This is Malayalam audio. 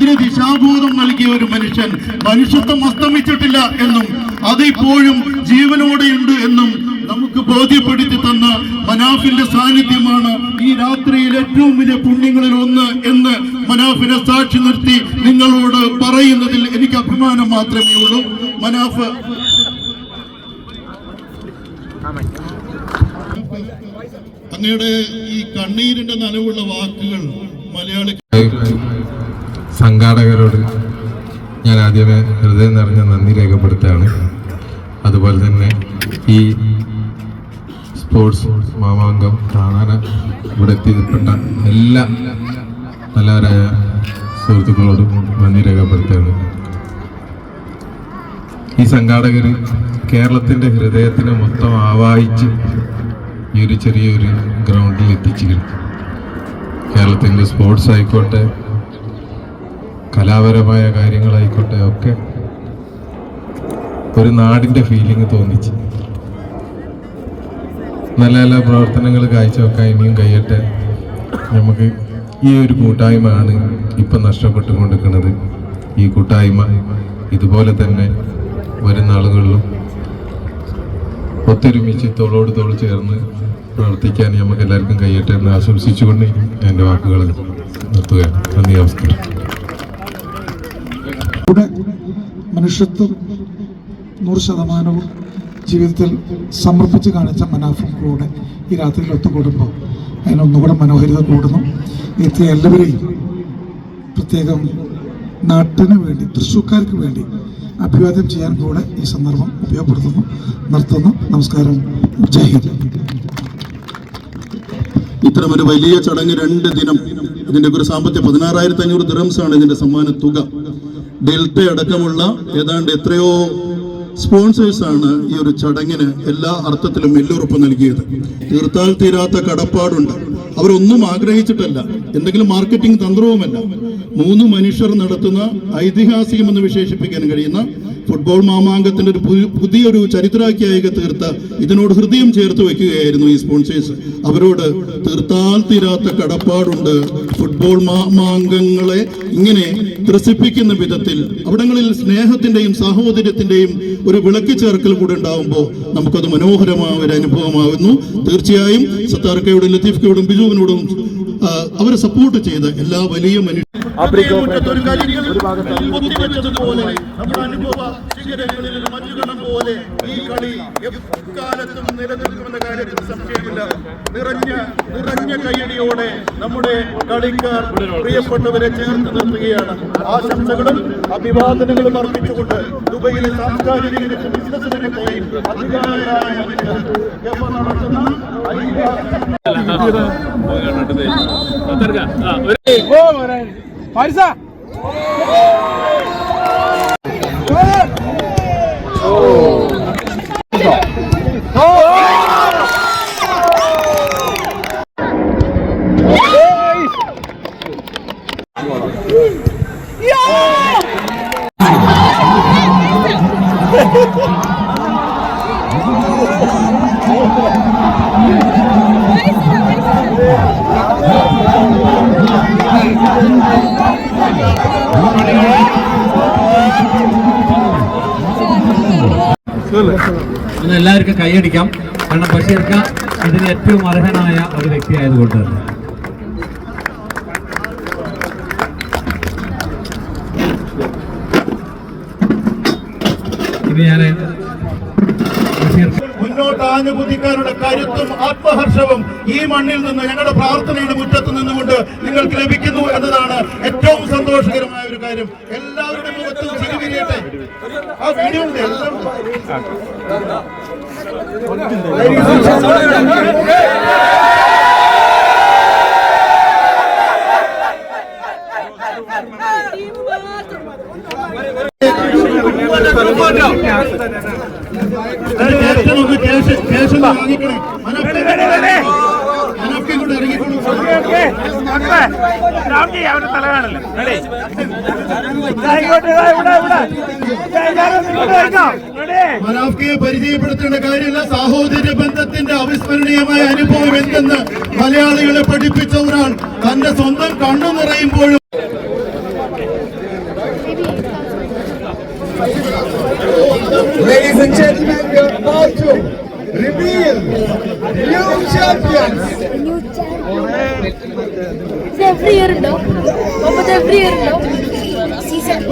അതിന് ദിശാബോധം നൽകിയ ഒരു മനുഷ്യൻ മനുഷ്യത്വം അസ്തമിച്ചിട്ടില്ല എന്നും അതിപ്പോഴും ജീവനോടെയുണ്ട് എന്നും നമുക്ക് ബോധ്യപ്പെടുത്തി തന്ന മനാഫിന്റെ സാന്നിധ്യമാണ് ഈ രാത്രിയിൽ ഏറ്റവും വലിയ പുണ്യങ്ങളിൽ ഒന്ന് എന്ന് മനാഫിനെ സാക്ഷി നിർത്തി നിങ്ങളോട് പറയുന്നതിൽ എനിക്ക് അഭിമാനം മാത്രമേ ഉള്ളൂ. മനാഫ്. അങ്ങയുടെ ഈ കണ്ണീരിന്റെ നനവുള്ള വാക്കുകൾ മലയാളി സംഘാടകരോട് ഞാൻ ആദ്യമേ ഹൃദയം നിറഞ്ഞ നന്ദി രേഖപ്പെടുത്തുകയാണ്. അതുപോലെ തന്നെ ഈ സ്പോർട്സ് മാമാങ്കം കാണാൻ ഇവിടെ എത്തിപ്പെട്ട എല്ലാ നല്ലവരായ സുഹൃത്തുക്കളോടും നന്ദി രേഖപ്പെടുത്തുകയാണ്. ഈ സംഘാടകർ കേരളത്തിന്റെ ഹൃദയത്തിനെ മൊത്തം ആവാഹിച്ച് ഈ ഒരു ചെറിയൊരു ഗ്രൗണ്ടിൽ എത്തിച്ചിരിക്കുന്നു. കേരളത്തിന്റെ സ്പോർട്സ് ആയിക്കോട്ടെ കലാപരമായ കാര്യങ്ങളായിക്കോട്ടെ ഒക്കെ ഒരു നാടിന്റെ ഫീലിംഗ് തോന്നിച്ച്. നല്ല നല്ല പ്രവർത്തനങ്ങൾ കാഴ്ചവെക്കാൻ ഇനിയും കഴിയട്ടെ. നമുക്ക് ഈ ഒരു കൂട്ടായ്മയാണ് ഇപ്പം നഷ്ടപ്പെട്ടുകൊണ്ടിരിക്കുന്നത്. ഈ കൂട്ടായ്മ ഇതുപോലെ തന്നെ വരുന്ന ആളുകളിലും ഒത്തൊരുമിച്ച് തോളോട് തോൾ ചേർന്ന് പ്രവർത്തിക്കാൻ നമുക്ക് എല്ലാവർക്കും കഴിയട്ടെ എന്ന് ആശംസിച്ചുകൊണ്ട് എന്റെ വാക്കുകൾ നിർത്തുകയാണ്. നന്ദി നമസ്കാരം. ഇവിടെ മനുഷ്യത്വം നൂറ് ശതമാനവും ജീവിതത്തിൽ സമർപ്പിച്ച് കാണിച്ച മനാഫും കൂടെ ഈ രാത്രിയിൽ ഒത്തുകൂടുമ്പോൾ അതിനൊന്നുകൂടെ മനോഹരിത കൂടുന്നു. എത്തിയ എല്ലാവരെയും പ്രത്യേകം നാട്ടിന് വേണ്ടി തൃശ്ശൂക്കാർക്ക് വേണ്ടി അഭിവാദ്യം ചെയ്യാൻ കൂടെ ഈ സന്ദർഭം ഉപയോഗപ്പെടുത്തുന്നു നിർത്തുന്നു. നമസ്കാരം. ജയ് ഇത്തരമൊരു വലിയ ചടങ്ങ് രണ്ട് ദിനം. ഇതിന്റെ ഒരു സാമ്പത്തിക പതിനാറായിരത്തി അഞ്ഞൂറ് ദിറംസാണ് ഇതിന്റെ സമ്മാന തുക ഡെൽറ്റ അടക്കമുള്ള ഏതാണ്ട് എത്രയോ സ്പോൺസേഴ്സാണ് ഈ ഒരു ചടങ്ങിന് എല്ലാ അർത്ഥത്തിലും വെല്ലുറപ്പ് നൽകിയത്. തീർത്താൽ തീരാത്ത കടപ്പാടുണ്ട്. അവരൊന്നും ആഗ്രഹിച്ചിട്ടല്ല. എന്തെങ്കിലും മാർക്കറ്റിംഗ് തന്ത്രവുമല്ല. മൂന്ന് മനുഷ്യർ നടത്തുന്ന ഐതിഹാസികമെന്ന് വിശേഷിപ്പിക്കാൻ കഴിയുന്ന ഫുട്ബോൾ മാമാങ്കത്തിന്റെ ഒരു പുതിയൊരു ചരിത്രാഖ്യായിക തീർത്ത ഇതിനോട് ഹൃദയം ചേർത്ത് വെക്കുകയായിരുന്നു ഈ സ്പോൺസേഴ്സ് അവരോട് തീർത്താൽ തീരാത്ത കടപ്പാടുണ്ട്. ഫുട്ബോൾ മാമാങ്കങ്ങളെ ഇങ്ങനെ ത്രസിപ്പിക്കുന്ന വിധത്തിൽ അവിടങ്ങളിൽ സ്നേഹത്തിന്റെയും സാഹോദര്യത്തിന്റെയും ഒരു വിളക്ക് ചേർക്കൽ കൂടെ ഉണ്ടാവുമ്പോൾ നമുക്കത് മനോഹരമായ ഒരു അനുഭവമാകുന്നു തീർച്ചയായും സത്താർക്കയോടും ലത്തീഫ്കയോടും ബിജുവിനോടും അവരെ സപ്പോർട്ട് ചെയ്ത എല്ലാ വലിയ മനുഷ്യ ഒത്തിവെച്ചതുപോലെ നമ്മുടെ അനുഭവ ശിഖരങ്ങളിൽ ഒരു മഞ്ഞുകണം പോലെ ഈ കളി എക്കാലത്തും നിലനിൽക്കുമെന്ന കാര്യത്തിൽ സംശയമില്ല നിറഞ്ഞ നിറഞ്ഞ കൈയടിയോടെ നമ്മുടെ കളിക്കാർ പ്രിയപ്പെട്ടവരെ ചേർത്ത് നിർത്തുകയാണ് ആശംസകളും അഭിവാദനങ്ങളും അർപ്പിച്ചുകൊണ്ട് ദുബൈയിലെ സാംസ്കാരിക രംഗത്തും ബിസിനസ് രംഗത്തെയും അധികാരായ മനുഷ്യർ നടത്തുന്ന 不好意思。ഒന്ന് എല്ലാവർക്കും കൈയടിക്കാം. കാരണം ബഷീർക്ക ഇതിന് ഏറ്റവും അർഹനായ ഒരു വ്യക്തിയായതുകൊണ്ട് തന്നെ. ഇനി ഞാൻ ബഷീർക്ക മുന്നോട്ട് കരുത്തും ആത്മഹർഷവും ഈ മണ്ണിൽ നിന്ന് ഞങ്ങളുടെ പ്രാർത്ഥനയുടെ മുറ്റത്ത് നിന്നുകൊണ്ട് നിങ്ങൾക്ക് ലഭിക്കുന്നു എന്നതാണ് ഏറ്റവും സന്തോഷകരമായ ഒരു കാര്യം. എല്ലാവരുടെ മുഖത്തും ക്യാഷ് ഒന്ന് വാങ്ങിക്കണേ അവന്റെ തലകാണല്ലോ. തല ഇവിടെ മനാഫ്കയെ പരിചയപ്പെടുത്തേണ്ട കാര്യമില്ല സാഹോദര്യ ബന്ധത്തിന്റെ അവിസ്മരണീയമായ അനുഭവം എന്തെന്ന് മലയാളികളെ പഠിപ്പിച്ച ഒരാൾ തന്റെ സ്വന്തം കണ്ണു നിറയുമ്പോഴും Ladies and gentlemen, we are about to reveal new champions. New year ¿Qué te ha parecido?